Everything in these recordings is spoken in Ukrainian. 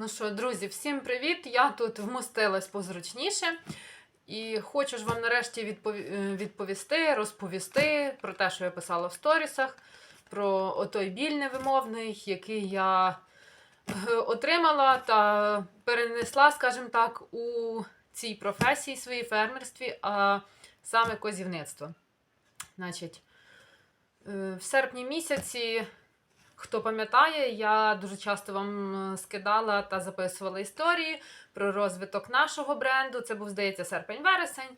Ну що, друзі, всім привіт! Я тут вмостилась позручніше. І хочу ж вам нарешті е, відповісти, розповісти про те, що я писала в сторісах, про отой біль невимовний, який я е, отримала та перенесла, скажімо так, у цій професії своїй фермерстві, а саме козівництво. Значить, е, в серпні місяці Хто пам'ятає, я дуже часто вам е, скидала та записувала історії про розвиток нашого бренду. Це був, здається, серпень-вересень.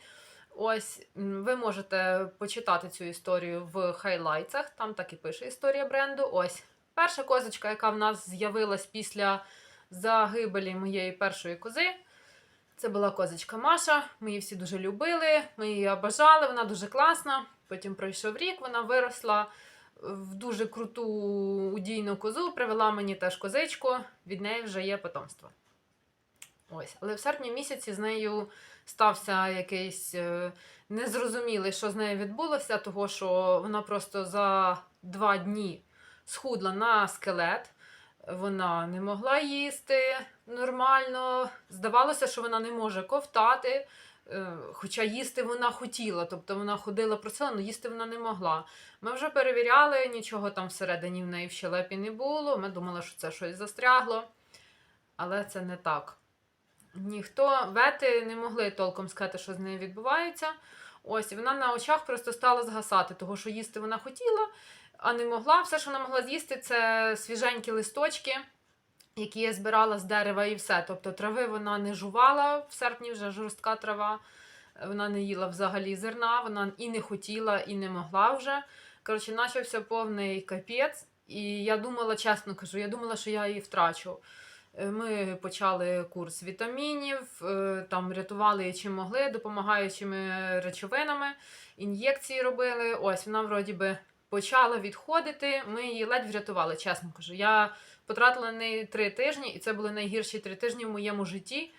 Ось ви можете почитати цю історію в хайлайтсах, там так і пише історія бренду. Ось перша козочка, яка в нас з'явилась після загибелі моєї першої кози. Це була козочка Маша. Ми її всі дуже любили, ми її обажали, вона дуже класна. Потім пройшов рік, вона виросла в дуже круту удійну козу, привела мені теж козичку, від неї вже є потомство. Ось. Але в серпні місяці з нею стався якийсь е, незрозумілий, що з нею відбулося, того що вона просто за два дні схудла на скелет. Вона не могла їсти нормально. Здавалося, що вона не може ковтати. Е, Хоча їсти вона хотіла, тобто вона ходила просила, але їсти вона не могла. Ми вже перевіряли, нічого там всередині в неї в щелепі не було. Ми думали, що це щось застрягло. Але це не так. Ніхто вети не могли толком сказати, що з нею відбувається. Ось, вона на очах просто стала згасати, того, що їсти вона хотіла, а не могла. Все, що вона могла з'їсти, це свіженькі листочки, які я збирала з дерева і все. Тобто трави вона не жувала в серпні вже жорстка трава. Вона не їла взагалі зерна, вона і не хотіла, і не могла вже. Коротше, почався повний капець. І я думала, чесно кажу, я думала, що я її втрачу. Е, Ми почали курс вітамінів, е, там рятували чим могли, допомагаючими речовинами, ін'єкції робили. Ось вона вроді би почала відходити. Ми її ледь врятували, чесно кажу. Я потратила на неї три тижні, і це були найгірші три тижні в моєму житті.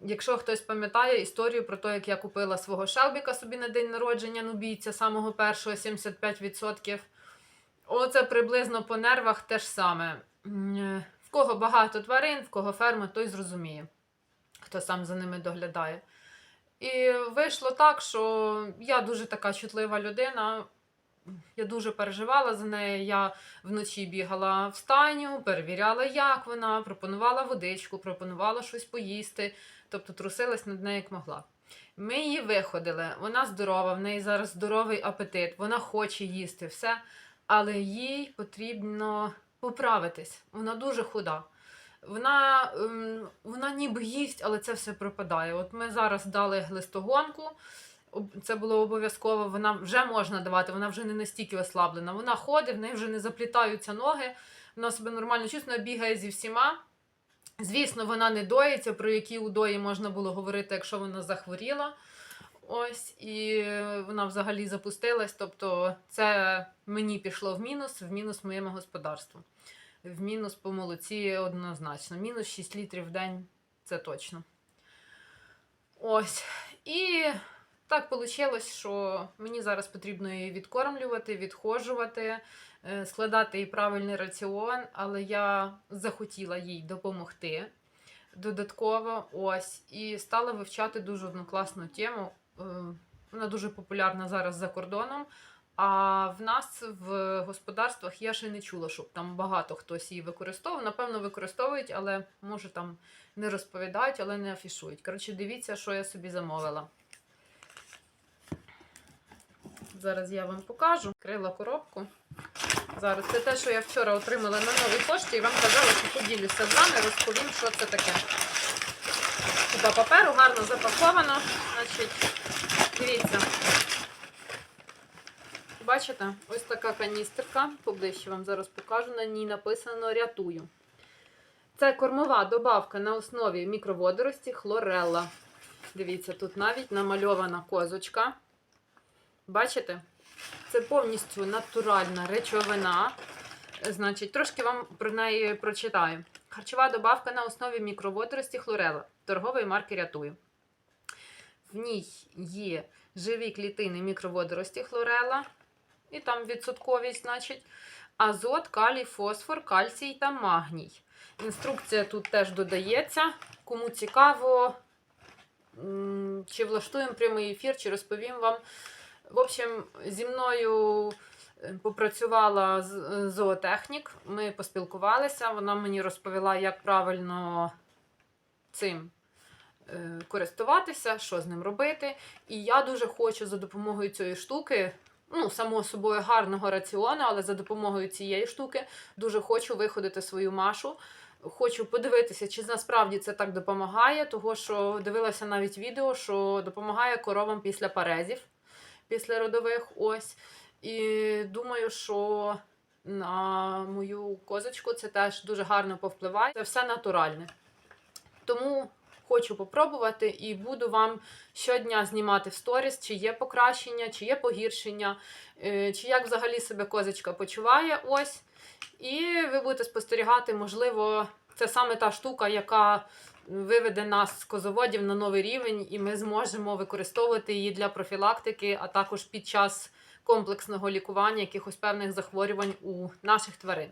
Якщо хтось пам'ятає історію про те, як я купила свого шелбіка собі на день народження нубійця, самого першого 75%. Оце приблизно по нервах те ж саме. Е, В кого багато тварин, в кого ферма, той зрозуміє, хто сам за ними доглядає. І вийшло так, що я дуже така чутлива людина. Я дуже переживала за неї. Я вночі бігала в стайню, перевіряла, як вона, пропонувала водичку, пропонувала щось поїсти, тобто трусилась над нею як могла. Ми її виходили, вона здорова, в неї зараз здоровий апетит, вона хоче їсти все, але їй потрібно поправитись. Вона дуже худа. Вона, ем, вона ніби їсть, але це все пропадає. От ми зараз дали глистогонку. Це було обов'язково. Вона вже можна давати, вона вже не настільки ослаблена. Вона ходить, в неї вже не заплітаються ноги, вона себе нормально чувствує, бігає зі всіма. Звісно, вона не доїться, про які удої можна було говорити, якщо вона захворіла. Ось, і вона взагалі запустилась. Тобто, це мені пішло в мінус, в мінус моєму господарству. В мінус по молоці однозначно. Мінус 6 літрів в день це точно. Ось. І так вийшло, що мені зараз потрібно її відкормлювати, відходжувати, е, складати їй правильний раціон, але я захотіла їй допомогти додатково. Ось, і стала вивчати дуже одну класну тему. Е, Вона дуже популярна зараз за кордоном. А в нас в господарствах я ще не чула, щоб там багато хтось її використовував. Напевно, використовують, але може там не розповідають, але не афішують. Коротше, дивіться, що я собі замовила. Зараз я вам покажу. Крила коробку. Зараз це те, що я вчора отримала на новій пошті, і вам казала, що поділюся з вами, розповім, що це таке. Купа паперу гарно запаковано. Значить, дивіться. Бачите, ось така каністерка. Поближче вам зараз покажу. На ній написано рятую. Це кормова добавка на основі мікроводорості хлорелла. Дивіться, тут навіть намальована козочка. Бачите? Це повністю натуральна речовина. Значить, трошки вам про неї прочитаю. Харчова добавка на основі мікроводорості хлорела торгової марки Рятую. В ній є живі клітини мікроводорості хлорела, і там відсотковість, значить, азот, калій, фосфор, кальцій та магній. Інструкція тут теж додається. Кому цікаво, чи влаштуємо прямий ефір, чи розповім вам. В общем, зі мною е, попрацювала е, зоотехнік. Ми поспілкувалися. Вона мені розповіла, як правильно цим е, користуватися, що з ним робити. І я дуже хочу за допомогою цієї штуки, ну, само собою, гарного раціону, але за допомогою цієї штуки дуже хочу виходити свою машу. Хочу подивитися, чи насправді це так допомагає, того що дивилася навіть відео, що допомагає коровам після парезів, після родових ось. І думаю, що на мою козочку це теж дуже гарно повпливає. Це все натуральне. Тому хочу попробувати і буду вам щодня знімати в сторіс, чи є покращення, чи є погіршення, е, чи як взагалі себе козочка почуває. Ось. І ви будете спостерігати, можливо, це саме та штука, яка виведе нас з козоводів на новий рівень, і ми зможемо використовувати її для профілактики, а також під час комплексного лікування якихось певних захворювань у наших тварин.